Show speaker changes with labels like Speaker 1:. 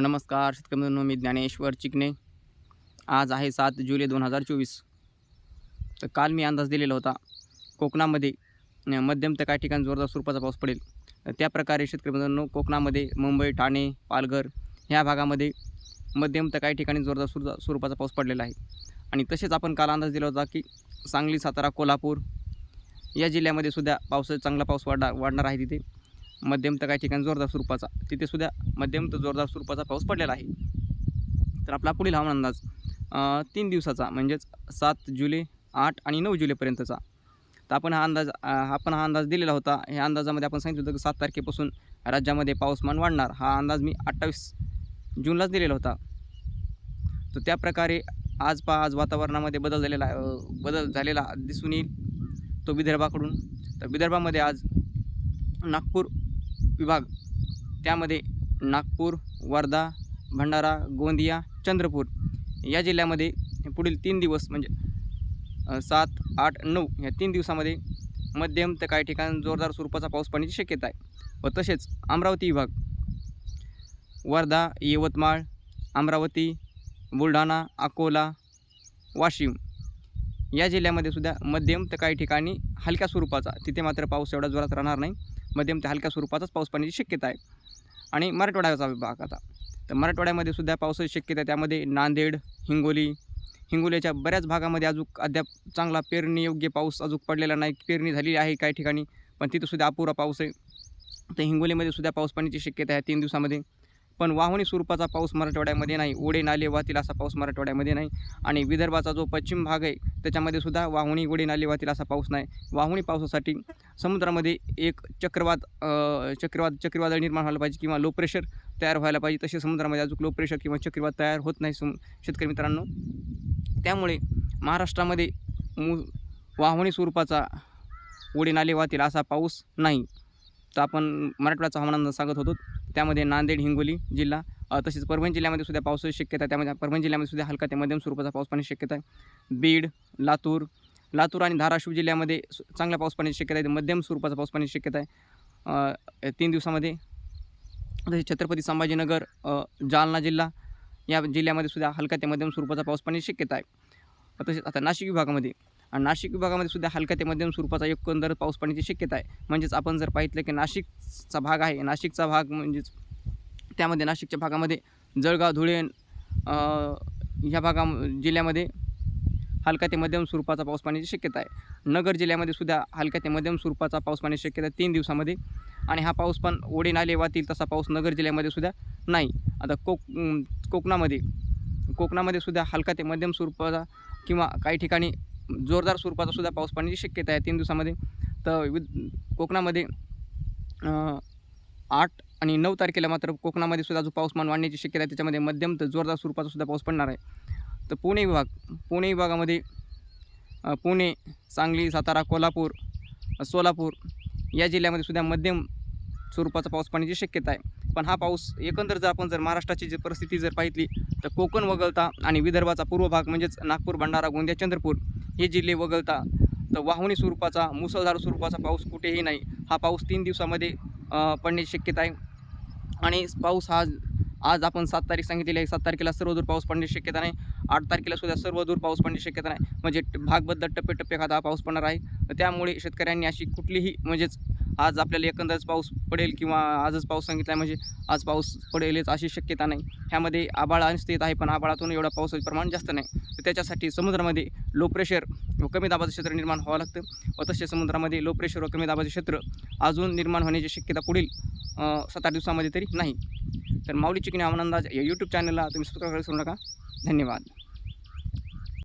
Speaker 1: नमस्कार शेतकरी मित्रांनो मी ज्ञानेश्वर चिकणे आज आहे सात जुलै दोन हजार चोवीस. तर काल मी अंदाज दिलेला होता कोकणामध्ये मध्यम तर काही ठिकाणी जोरदार स्वरूपाचा पाऊस पडेल. त्या त्याप्रकारे शेतकरी मित्रांनो कोकणामध्ये मुंबई ठाणे पालघर ह्या भागामध्ये मध्यम तर काही ठिकाणी जोरदार सुर स्वरूपाचा पाऊस पडलेला आहे. आणि तसेच आपण काल अंदाज दिला होता की सांगली सातारा कोल्हापूर या जिल्ह्यामध्ये सुद्धा पावसाचा चांगला पाऊस वाढणार वाढणार आहे तिथे. मध्यम तर काही ठिकाणी जोरदार स्वरूपाचा. तिथे सुद्धा मध्यम तर जोरदार स्वरूपाचा पाऊस पडलेला आहे. तर आपला पुढील हवामान अंदाज तीन दिवसाचा म्हणजेच सात जुलै आठ आणि नऊ जुलैपर्यंतचा तर आपण हा अंदाज आपण हा अंदाज दिलेला होता. ह्या अंदाजामध्ये आपण सांगितलं होतं की सात तारखेपासून राज्यामध्ये पाऊसमान वाढणार. हा अंदाज मी अठ्ठावीस जूनलाच दिलेला होता. तर त्या प्रकारे आज पा आज वातावरणामध्ये बदल झालेला आहे, बदल झालेला दिसून येईल तो विदर्भाकडून. तर विदर्भामध्ये आज नागपूर विभाग. त्यामध्ये नागपूर वर्धा भंडारा गोंदिया चंद्रपूर या जिल्ह्यामध्ये पुढील तीन दिवस म्हणजे सात आठ नऊ या तीन दिवसामध्ये मध्यम तर काही ठिकाणी जोरदार स्वरूपाचा पाऊस पडण्याची शक्यता आहे व तसेच अमरावती विभाग. वर्धा यवतमाळ अमरावती बुलढाणा अकोला वाशिम या जिल्ह्यामध्ये सुद्धा मध्यम तर काही ठिकाणी हलक्या स्वरूपाचा तिथे मात्र पाऊस एवढा जोरात राहणार नाही. मध्यम ते हलक्या स्वरूपाचाच पाऊस पडण्याची शक्यता आहे. आणि मराठवाड्याचा विभाग आता. तर मराठवाड्यामध्ये सुद्धा पावसाची शक्यता आहे. त्यामध्ये नांदेड हिंगोली हिंगोलीच्या बऱ्याच भागामध्ये अजून अद्याप चांगला पेरणीयोग्य पाऊस अजून पडलेला नाही. पेरणी झालेली आहे काही ठिकाणी पण तिथं सुद्धा अपुरा पाऊस आहे. तर हिंगोलीमध्ये सुद्धा पाऊस पडण्याची शक्यता आहे तीन दिवसामध्ये. पण वाहुनी स्वरूपाचा पाऊस मराठवाड्यामध्ये नाही. ओढे नाले वाहतील असा पाऊस मराठवाड्यामध्ये नाही. आणि विदर्भाचा जो पश्चिम भाग आहे त्याच्यामध्ये सुद्धा वाहुणी ओढे नाले वाहतील असा पाऊस नाही. वाहुणी पावसासाठी समुद्रामध्ये एक चक्रवात चक्रवाद चक्रवात चक्रीवादळ निर्माण व्हायला पाहिजे किंवा लो प्रेशर तयार व्हायला पाहिजे. तसे समुद्रामध्ये अजून लो प्रेशर किंवा चक्रीवाद तयार होत नाही सम शेतकरी मित्रांनो. त्यामुळे महाराष्ट्रामध्ये मू वाहुणी स्वरूपाचा ओढे नाले वाहतील असा पाऊस नाही. तर आपण मराठवाड्याचा हवामान सांगत होतो. त्यामध्ये नांदेड हिंगोली जिल्हा तसेच परभणी जिल्ह्यामध्ये सुद्धा पावसाची शक्यता आहे. त्यामध्ये परभणी जिल्ह्यामध्ये सुद्धा हलका ते मध्यम स्वरूपाचा पाऊस पाण्याची शक्यता आहे. बीड लातूर लातूर आणि धाराशिव जिल्ह्यामध्ये चांगला पाऊस पाण्याची शक्यता आहे. मध्यम स्वरूपाचा पाऊस पाण्याची शक्यता आहे. तीन दिवसामध्ये तसेच छत्रपती संभाजीनगर जालना जिल्हा या जिल्ह्यामध्ये सुद्धा हलका ते मध्यम स्वरूपाचा पाऊस पाण्याची शक्यता आहे. तसेच आता नाशिक विभागामध्ये आणि नाशिक विभागामध्ये सुद्धा हलका ते मध्यम स्वरूपाचा एकंदर पाऊस पडण्याची शक्यता आहे. म्हणजेच आपण जर पाहितलं की नाशिकचा भाग आहे नाशिकचा भाग म्हणजेच त्यामध्ये नाशिकच्या भागामध्ये जळगाव धुळे ह्या भागा जिल्ह्यामध्ये हलका ते मध्यम स्वरूपाचा पाऊस पाण्याची शक्यता आहे. नगर जिल्ह्यामध्ये सुद्धा हलक्या ते मध्यम स्वरूपाचा पाऊस पाण्याची शक्यता आहे तीन दिवसामध्ये. आणि हा पाऊस पण ओढे नाले वाहतील तसा पाऊस नगर जिल्ह्यामध्ये सुद्धा नाही. आता कोक कोकणामध्ये कोकणामध्ये सुद्धा हलका ते मध्यम स्वरूपाचा किंवा काही ठिकाणी जोरदार स्वरूपाचा सुद्धा पाऊस पडण्याची शक्यता आहे तीन दिवसामध्ये. तर विद कोकणामध्ये आठ आणि नऊ तारखेला मात्र कोकणामध्ये सुद्धा जो पाऊसमान वाढण्याची शक्यता आहे त्याच्यामध्ये मध्यम तर जोरदार स्वरूपाचा सुद्धा पाऊस पडणार आहे. तर पुणे विभाग पुणे विभागामध्ये पुणे सांगली सातारा कोल्हापूर सोलापूर या जिल्ह्यामध्ये सुद्धा मध्यम स्वरूपाचा पाऊस पडण्याची शक्यता आहे. पण हा पाऊस एकंदर जर आपण जर महाराष्ट्राची जी परिस्थिती जर पाहिली तर कोकण वगळता आणि विदर्भाचा पूर्व भाग म्हणजेच नागपूर भंडारा गोंदिया चंद्रपूर हे जिल्हे वगळता तर वाहुणी स्वरूपाचा मुसळधार स्वरूपाचा पाऊस कुठेही नाही. हा पाऊस तीन दिवसामध्ये पडण्याची शक्यता आहे. आणि पाऊस हा आज आपण सात तारीख सांगितलेली आहे. सात तारखेला सर्वदूर पाऊस पडण्याची शक्यता नाही. आठ तारखेला सुद्धा सर्वदूर पाऊस पडण्याची शक्यता नाही. म्हणजे भागबद्दल टप्पे टप्पे हा पाऊस पडणार आहे. त्यामुळे शेतकऱ्यांनी अशी कुठलीही म्हणजेच आज आपल्याला एकंदरच पाऊस पडेल किंवा आजच पाऊस सांगितला म्हणजे आज पाऊस पडेलच अशी शक्यता नाही. ह्यामध्ये आबाळ स्थित आहे पण आबाळातून एवढा पावसाचं प्रमाण जास्त नाही. तर त्याच्यासाठी समुद्रामध्ये लो प्रेशर व कमी दाबाचं क्षेत्र निर्माण व्हावं लागतं व तसे समुद्रामध्ये लो प्रेशर व कमी दाबाचे क्षेत्र अजून निर्माण होण्याची शक्यता पुढील सात आठ दिवसामध्ये तरी नाही. तर माऊली चिकनी हवामान या यूट्यूब चॅनलला तुम्ही सबस्क्राईब करू नका. धन्यवाद.